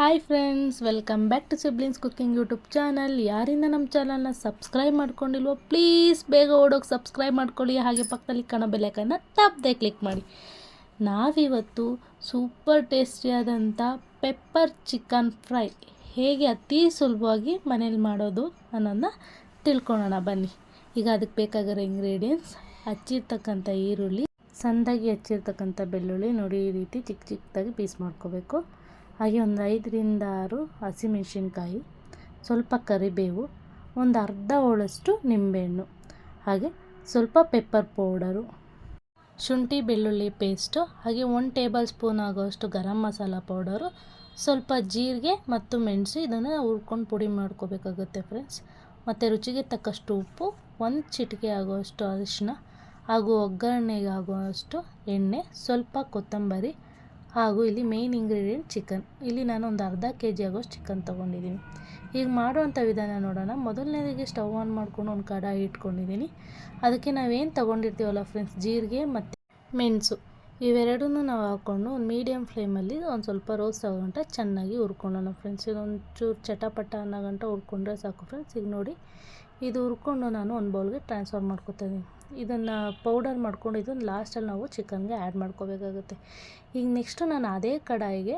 Hi friends welcome back to siblings cooking YouTube channel ಯಾರಿಂದ ನಮ್ಮ ಚಾನಲ್ನ ಸಬ್ಸ್ಕ್ರೈಬ್ ಮಾಡ್ಕೊಂಡಿಲ್ವೋ ಪ್ಲೀಸ್ ಬೇಗ ಓಡೋಗಿ ಸಬ್ಸ್ಕ್ರೈಬ್ ಮಾಡ್ಕೊಳ್ಳಿ. ಹಾಗೆ ಪಕ್ಕದಲ್ಲಿ ಕಾಣೋ ಬೆಲೆಕನ್ನು ತಪ್ಪದೆ ಕ್ಲಿಕ್ ಮಾಡಿ. ನಾವಿವತ್ತು ಸೂಪರ್ ಟೇಸ್ಟಿಯಾದಂಥ ಪೆಪ್ಪರ್ ಚಿಕನ್ ಫ್ರೈ ಹೇಗೆ ಅತಿ ಸುಲಭವಾಗಿ ಮನೇಲಿ ಮಾಡೋದು ಅನ್ನೋದನ್ನ ತಿಳ್ಕೊಳ್ಳೋಣ. ಬನ್ನಿ. ಈಗ ಅದಕ್ಕೆ ಬೇಕಾಗಿರೋ ಇಂಗ್ರೀಡಿಯೆಂಟ್ಸ್ ಹಚ್ಚಿರ್ತಕ್ಕಂಥ ಈರುಳ್ಳಿ ಸಣ್ಣದಾಗಿ ಹಚ್ಚಿರ್ತಕ್ಕಂಥ ಬೆಳ್ಳುಳ್ಳಿ, ನೋಡಿ ಈ ರೀತಿ ಚಿಕ್ಕ ಚಿಕ್ಕದಾಗಿ ಪೀಸ್ ಮಾಡ್ಕೋಬೇಕು. ಹಾಗೆ ಒಂದು ಐದರಿಂದ ಆರು ಹಸಿಮೆಣಸಿನ್ಕಾಯಿ, ಸ್ವಲ್ಪ ಕರಿಬೇವು, ಒಂದು ಅರ್ಧ ಹೋಳಷ್ಟು ನಿಂಬೆಹಣ್ಣು, ಹಾಗೆ ಸ್ವಲ್ಪ ಪೆಪ್ಪರ್ ಪೌಡರು ಶುಂಠಿ ಬೆಳ್ಳುಳ್ಳಿ ಪೇಸ್ಟು ಹಾಗೆ ಒನ್ ಟೇಬಲ್ ಸ್ಪೂನ್ ಆಗೋಷ್ಟು ಗರಂ ಮಸಾಲ ಪೌಡರು ಸ್ವಲ್ಪ ಜೀರಿಗೆ ಮತ್ತು ಮೆಣಸು ಇದನ್ನು ಹುರ್ಕೊಂಡು ಪುಡಿ ಮಾಡ್ಕೋಬೇಕಾಗುತ್ತೆ ಫ್ರೆಂಡ್ಸ್ ಮತ್ತು ರುಚಿಗೆ ತಕ್ಕಷ್ಟು ಉಪ್ಪು, ಒಂದು ಚಿಟಿಕೆ ಆಗುವಷ್ಟು ಅರಿಶಿನ ಹಾಗೂ ಒಗ್ಗರಣೆಗೆ ಆಗುವಷ್ಟು ಎಣ್ಣೆ, ಸ್ವಲ್ಪ ಕೊತ್ತಂಬರಿ ಹಾಗೂ ಇಲ್ಲಿ ಮೇಯ್ನ್ ಇಂಗ್ರೀಡಿಯೆಂಟ್ ಚಿಕನ್ ಇಲ್ಲಿ ನಾನು ಒಂದು ಅರ್ಧ ಕೆ ಜಿ ಆಗೋಷ್ಟು ಚಿಕನ್ ತೊಗೊಂಡಿದ್ದೀನಿ. ಈಗ ಮಾಡುವಂಥ ವಿಧಾನ ನೋಡೋಣ. ಮೊದಲನೇದಾಗಿ ಸ್ಟವ್ ಆನ್ ಮಾಡ್ಕೊಂಡು ಒಂದು ಕಡಾಯಿ ಇಟ್ಕೊಂಡಿದ್ದೀನಿ. ಅದಕ್ಕೆ ನಾವೇನು ತೊಗೊಂಡಿರ್ತೀವಲ್ಲ ಫ್ರೆಂಡ್ಸ್ ಜೀರಿಗೆ ಮತ್ತು ಮೆಣಸು. ಇವೆರಡನ್ನೂ ನಾವು ಹಾಕ್ಕೊಂಡು ಒಂದು ಮೀಡಿಯಮ್ ಫ್ಲೇಮಲ್ಲಿ ಒಂದು ಸ್ವಲ್ಪ ರೋಸ್ಟ್ ಆಗೋಗಂಟ ಚೆನ್ನಾಗಿ ಹುರ್ಕೊಳ್ಳೋಣ ಫ್ರೆಂಡ್ಸ್ ಇದೊಂದು ಚೂರು ಚಟಪಟ ಅನ್ನೋ ಗಂಟ ಹುರ್ಕೊಂಡ್ರೆ ಸಾಕು ಫ್ರೆಂಡ್ಸ್ ಈಗ ನೋಡಿ, ಇದು ಹುರ್ಕೊಂಡು ನಾನು ಒಂದು ಬೌಲ್ಗೆ ಟ್ರಾನ್ಸ್ಫರ್ ಮಾಡ್ಕೊತಾ ಇದ್ದೀನಿ ಇದನ್ನು ಪೌಡರ್ ಮಾಡ್ಕೊಂಡು ಇದನ್ನು ಲಾಸ್ಟಲ್ಲಿ ನಾವು ಚಿಕನ್ಗೆ ಆ್ಯಡ್ ಮಾಡ್ಕೋಬೇಕಾಗುತ್ತೆ. ಈಗ ನೆಕ್ಸ್ಟು ನಾನು ಅದೇ ಕಡಾಯಿಗೆ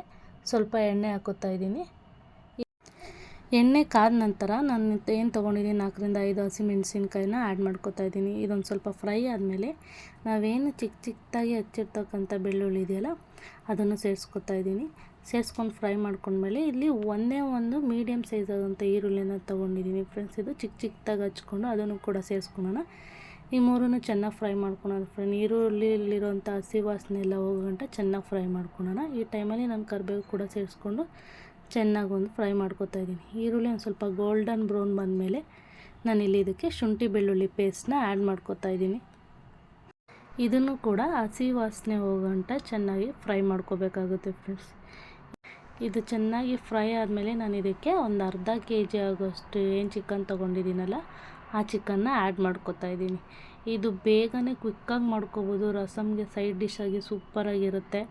ಸ್ವಲ್ಪ ಎಣ್ಣೆ ಹಾಕೋತಾ ಇದ್ದೀನಿ ಎಣ್ಣೆ ಕಾದ ನಂತರ ನಾನು ಏನು ತೊಗೊಂಡಿದ್ದೀನಿ ನಾಲ್ಕರಿಂದ ಐದು ಹಸಿಮೆಣಸಿನ್ಕಾಯಿನ ಆ್ಯಡ್ ಮಾಡ್ಕೊತಾ ಇದ್ದೀನಿ. ಇದೊಂದು ಸ್ವಲ್ಪ ಫ್ರೈ ಆದಮೇಲೆ ನಾವೇನು ಚಿಕ್ಕ ಚಿಕ್ಕದಾಗಿ ಹಚ್ಚಿರ್ತಕ್ಕಂಥ ಬೆಳ್ಳುಳ್ಳಿ ಇದೆಯಲ್ಲ, ಅದನ್ನು ಸೇರಿಸ್ಕೊತಾ ಇದ್ದೀನಿ. ಸೇರಿಸ್ಕೊಂಡು ಫ್ರೈ ಮಾಡ್ಕೊಂಡ್ಮೇಲೆ ಇಲ್ಲಿ ಒಂದೇ ಒಂದು ಮೀಡಿಯಮ್ ಸೈಜ್ ಆದಂಥ ಈರುಳ್ಳಿನ ತೊಗೊಂಡಿದ್ದೀನಿ ಫ್ರೆಂಡ್ಸ್ ಇದು ಚಿಕ್ಕ ಚಿಕ್ಕದಾಗಿ ಹಚ್ಕೊಂಡು ಅದನ್ನು ಕೂಡ ಸೇರಿಸ್ಕೊಳ್ಳೋಣ ಈ ಮೂರನ್ನು ಚೆನ್ನಾಗಿ ಫ್ರೈ ಮಾಡ್ಕೊಳೋಣ ಫ್ರೆಂಡ್ ಈರುಳ್ಳಿಲಿರುವಂಥ ಹಸಿ ವಾಸನೆ ಎಲ್ಲ ಹೋಗೋಗಂಟ ಚೆನ್ನಾಗಿ ಫ್ರೈ ಮಾಡ್ಕೊಳೋಣ. ಈ ಟೈಮಲ್ಲಿ ನಾನು ಕರಿಬೇವು ಕೂಡ ಸೇರಿಸ್ಕೊಂಡು ಚೆನ್ನಾಗಿ ಒಂದು ಫ್ರೈ ಮಾಡ್ಕೊತಾ ಇದ್ದೀನಿ. ಈರುಳ್ಳಿ ಒಂದು ಸ್ವಲ್ಪ ಗೋಲ್ಡನ್ ಬ್ರೌನ್ ಬಂದಮೇಲೆ ನಾನಿಲ್ಲಿ ಇದಕ್ಕೆ ಶುಂಠಿ ಬೆಳ್ಳುಳ್ಳಿ ಪೇಸ್ಟ್ನ ಆ್ಯಡ್ ಮಾಡ್ಕೊತಾ ಇದ್ದೀನಿ. ಇದನ್ನು ಕೂಡ ಹಸಿ ವಾಸನೆ ಹೋಗೋಂಟ ಚೆನ್ನಾಗಿ ಫ್ರೈ ಮಾಡ್ಕೋಬೇಕಾಗುತ್ತೆ ಫ್ರೆಂಡ್ಸ್ ಇದು ಚೆನ್ನಾಗಿ ಫ್ರೈ ಆದಮೇಲೆ ನಾನು ಇದಕ್ಕೆ ಒಂದು ಅರ್ಧ ಕೆ ಜಿ ಆಗೋಷ್ಟು ಏನು ಚಿಕನ್ ತೊಗೊಂಡಿದ್ದೀನಲ್ಲ, ಆ ಚಿಕನ್ನ ಆ್ಯಡ್ ಮಾಡ್ಕೊತಾ ಇದ್ದೀನಿ. ಇದು ಬೇಗನೆ ಕ್ವಿಕ್ಕಾಗಿ ಮಾಡ್ಕೋಬೋದು, ರಸಮ್ಗೆ ಸೈಡ್ ಡಿಶ್ ಆಗಿ ಸೂಪರಾಗಿರುತ್ತೆ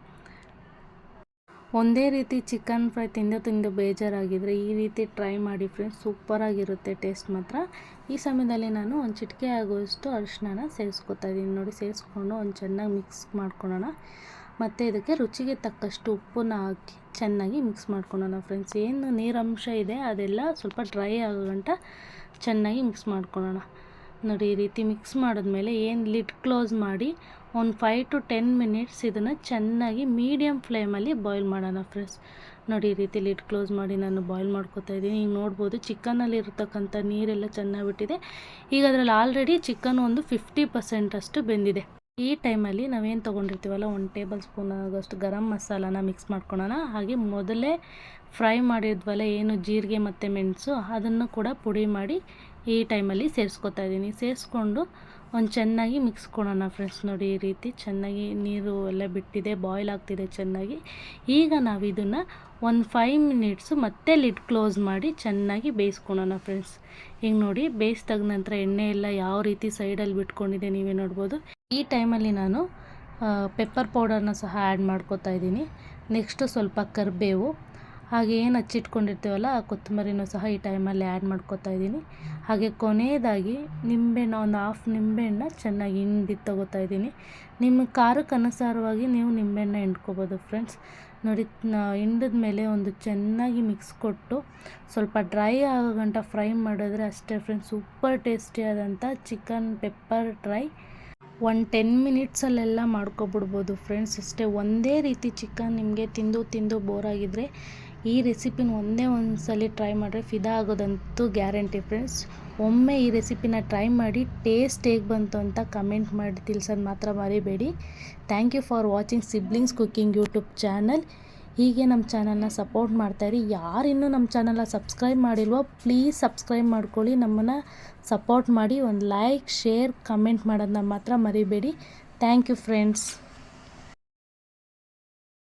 ಒಂದೇ ರೀತಿ ಚಿಕನ್ ಫ್ರೈ ತಿಂದು ತಿಂದು ಬೇಜಾರಾಗಿದ್ದರೆ ಈ ರೀತಿ ಟ್ರೈ ಮಾಡಿ ಫ್ರೆಂಡ್ಸ್ ಸೂಪರಾಗಿರುತ್ತೆ ಟೇಸ್ಟ್ ಮಾತ್ರ. ಈ ಸಮಯದಲ್ಲಿ ನಾನು ಒಂದು ಚಿಟಿಕೆ ಆಗುವಷ್ಟು ಅರಿಶಿನ ಸೇರಿಸ್ಕೊತಾ ಇದ್ದೀನಿ. ನೋಡಿ, ಸೇರಿಸ್ಕೊಂಡು ಒಂದು ಚೆನ್ನಾಗಿ ಮಿಕ್ಸ್ ಮಾಡ್ಕೊಳ್ಳೋಣ. ಮತ್ತು ಇದಕ್ಕೆ ರುಚಿಗೆ ತಕ್ಕಷ್ಟು ಉಪ್ಪನ್ನ ಹಾಕಿ ಚೆನ್ನಾಗಿ ಮಿಕ್ಸ್ ಮಾಡ್ಕೊಳ್ಳೋಣ ಫ್ರೆಂಡ್ಸ್ ಏನು ನೀರಂಶ ಇದೆ, ಅದೆಲ್ಲ ಸ್ವಲ್ಪ ಡ್ರೈ ಆಗೋ ಗಂಟ ಚೆನ್ನಾಗಿ ಮಿಕ್ಸ್ ಮಾಡ್ಕೊಳ್ಳೋಣ. ನೋಡಿ, ಈ ರೀತಿ ಮಿಕ್ಸ್ ಮಾಡಿದ್ಮೇಲೆ ಏನು ಲಿಡ್ ಕ್ಲೋಸ್ ಮಾಡಿ ಒಂದು ಫೈವ್ ಟು ಟೆನ್ ಮಿನಿಟ್ಸ್ ಇದನ್ನು ಚೆನ್ನಾಗಿ ಮೀಡಿಯಮ್ ಫ್ಲೇಮಲ್ಲಿ ಬಾಯ್ಲ್ ಮಾಡೋಣ ಫ್ರೆಂಡ್ಸ್ ನೋಡಿ, ಈ ರೀತಿ ಲಿಡ್ ಕ್ಲೋಸ್ ಮಾಡಿ ನಾನು ಬಾಯ್ಲ್ ಮಾಡ್ಕೋತಾ ಇದ್ದೀನಿ. ಈಗ ನೋಡ್ಬೋದು ಚಿಕನಲ್ಲಿ ಇರತಕ್ಕಂಥ ನೀರೆಲ್ಲ ಚೆನ್ನಾಗಿ ಬಿಟ್ಟಿದೆ ಈಗ ಅದರಲ್ಲಿ ಆಲ್ರೆಡಿ ಚಿಕನ್ ಒಂದು ಫಿಫ್ಟಿ ಪರ್ಸೆಂಟ್ ಅಷ್ಟು ಬೆಂದಿದೆ. ಈ ಟೈಮಲ್ಲಿ ನಾವೇನು ತೊಗೊಂಡಿರ್ತೀವಲ್ಲ, ಒಂದು ಟೇಬಲ್ ಸ್ಪೂನ್ ಆಗೋಷ್ಟು ಗರಂ ಮಸಾಲನ ಮಿಕ್ಸ್ ಮಾಡ್ಕೊಳೋಣ. ಹಾಗೆ ಮೊದಲೇ ಫ್ರೈ ಮಾಡಿದ್ವಲ್ಲ, ಏನು ಜೀರಿಗೆ ಮತ್ತು ಮೆಣಸು, ಅದನ್ನು ಕೂಡ ಪುಡಿ ಮಾಡಿ ಈ ಟೈಮಲ್ಲಿ ಸೇರಿಸ್ಕೊತಾ ಇದ್ದೀನಿ. ಸೇರಿಸ್ಕೊಂಡು ಒಂದು ಚೆನ್ನಾಗಿ ಮಿಕ್ಸ್ ಕೊಡೋಣ ಫ್ರೆಂಡ್ಸ್ ನೋಡಿ ಈ ರೀತಿ ಚೆನ್ನಾಗಿ ನೀರು ಎಲ್ಲ ಬಿಟ್ಟಿದೆ ಬಾಯ್ಲ್ ಆಗ್ತಿದೆ ಚೆನ್ನಾಗಿ. ಈಗ ನಾವು ಇದನ್ನು ಒಂದು ಫೈವ್ ಮಿನಿಟ್ಸು ಮತ್ತೆ ಲಿಡ್ ಕ್ಲೋಸ್ ಮಾಡಿ ಚೆನ್ನಾಗಿ ಬೇಯಿಸ್ಕೊಳೋಣ ಫ್ರೆಂಡ್ಸ್ ಈಗ ನೋಡಿ ಬೇಯಿಸಿದ ನಂತರ ಎಣ್ಣೆ ಎಲ್ಲ ಯಾವ ರೀತಿ ಸೈಡಲ್ಲಿ ಬಿಟ್ಕೊಂಡಿದೆ ನೀವೇ ನೋಡ್ಬೋದು. ಈ ಟೈಮಲ್ಲಿ ನಾನು ಪೆಪ್ಪರ್ ಪೌಡರ್ನ ಸಹ ಆ್ಯಡ್ ಮಾಡ್ಕೋತಾ ಇದ್ದೀನಿ. ನೆಕ್ಸ್ಟು ಸ್ವಲ್ಪ ಕರಿಬೇವು. ಹಾಗೆ ಏನು ಹಚ್ಚಿಟ್ಕೊಂಡಿರ್ತೀವಲ್ಲ, ಆ ಕೊತ್ತಂಬರಿನೂ ಸಹ ಈ ಟೈಮಲ್ಲಿ ಆ್ಯಡ್ ಮಾಡ್ಕೋತಾ ಇದ್ದೀನಿ. ಹಾಗೆ ಕೊನೆಯದಾಗಿ ನಿಂಬೆಹಣ್ಣು, ಒಂದು ಹಾಫ್ ನಿಂಬೆಹಣ್ಣ ಚೆನ್ನಾಗಿ ಹಿಂಡಿ ತೊಗೋತಾ ಇದ್ದೀನಿ. ನಿಮ್ಮ ಖಾರಕ್ಕೆ ಅನುಸಾರವಾಗಿ ನೀವು ನಿಂಬೆಹಣ್ಣ ಹಿಂಡ್ಕೋಬೋದು ಫ್ರೆಂಡ್ಸ್ ನೋಡಿ ಹಿಂಡಿದ ಮೇಲೆ ಒಂದು ಚೆನ್ನಾಗಿ ಮಿಕ್ಸ್ ಕೊಟ್ಟು ಸ್ವಲ್ಪ ಡ್ರೈ ಆಗೋ ಗಂಟ ಫ್ರೈ ಮಾಡಿದ್ರೆ ಅಷ್ಟೇ friends super ಟೇಸ್ಟಿಯಾದಂಥ chicken pepper dry one ten ಮಿನಿಟ್ಸಲ್ಲೆಲ್ಲ ಮಾಡ್ಕೊಬಿಡ್ಬೋದು ಫ್ರೆಂಡ್ಸ್ ಅಷ್ಟೇ ಒಂದೇ ರೀತಿ ಚಿಕನ್ ನಿಮಗೆ ತಿಂದು ತಿಂದು ಬೋರಾಗಿದ್ದರೆ ಈ ರೆಸಿಪಿನ ಒಂದೇ ಒಂದು ಸಲ ಟ್ರೈ ಮಾಡಿದ್ರೆ ಫಿದಾ ಆಗೋದಂತೂ ಗ್ಯಾರಂಟಿ ಫ್ರೆಂಡ್ಸ್ ಒಮ್ಮೆ ಈ ರೆಸಿಪಿನ ಟ್ರೈ ಮಾಡಿ ಟೇಸ್ಟ್ ಹೇಗೆ ಬಂತು ಅಂತ ಕಮೆಂಟ್ ಮಾಡಿ ತಿಳಿಸೋದು ಮಾತ್ರ ಮರಿಬೇಡಿ. Thank you for watching siblings cooking YouTube channel ಹೀಗೆ ನಮ್ಮ ಚಾನಲ್ನ ಸಪೋರ್ಟ್ ಮಾಡ್ತಾಯಿರಿ ಯಾರಿನ್ನೂ ನಮ್ಮ ಚಾನಲ್ನ ಸಬ್ಸ್ಕ್ರೈಬ್ ಮಾಡಿಲ್ವೋ ಪ್ಲೀಸ್ ಸಬ್ಸ್ಕ್ರೈಬ್ ಮಾಡ್ಕೊಳ್ಳಿ. ನಮ್ಮನ್ನು ಸಪೋರ್ಟ್ ಮಾಡಿ. ಒಂದು ಲೈಕ್ ಶೇರ್ ಕಮೆಂಟ್ ಮಾಡೋದನ್ನ ಮಾತ್ರ ಮರಿಬೇಡಿ. Thank you friends